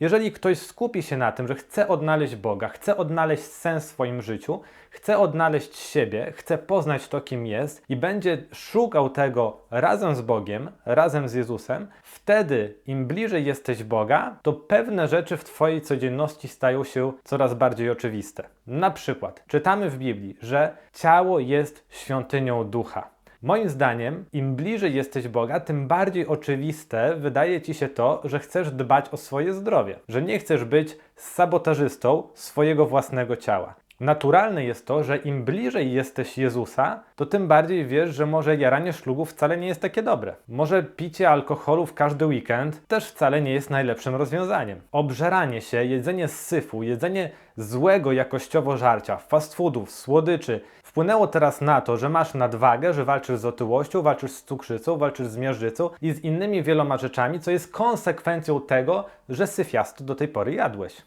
Jeżeli ktoś skupi się na tym, że chce odnaleźć Boga, chce odnaleźć sens w swoim życiu, chce odnaleźć siebie, chce poznać to, kim jest i będzie szukał tego razem z Bogiem, razem z Jezusem, wtedy im bliżej jesteś Boga, to pewne rzeczy w Twojej codzienności stają się coraz bardziej oczywiste. Na przykład czytamy w Biblii, że ciało jest świątynią ducha. Moim zdaniem, im bliżej jesteś Boga, tym bardziej oczywiste wydaje ci się to, że chcesz dbać o swoje zdrowie, że nie chcesz być sabotażystą swojego własnego ciała. Naturalne jest to, że im bliżej jesteś Jezusa, to tym bardziej wiesz, że może jaranie szlugu wcale nie jest takie dobre. Może picie alkoholu w każdy weekend też wcale nie jest najlepszym rozwiązaniem. Obżeranie się, jedzenie z syfu, jedzenie złego jakościowo żarcia, fast foodów, słodyczy wpłynęło teraz na to, że masz nadwagę, że walczysz z otyłością, walczysz z cukrzycą, walczysz z miażdżycą i z innymi wieloma rzeczami, co jest konsekwencją tego, że syfiastu do tej pory jadłeś.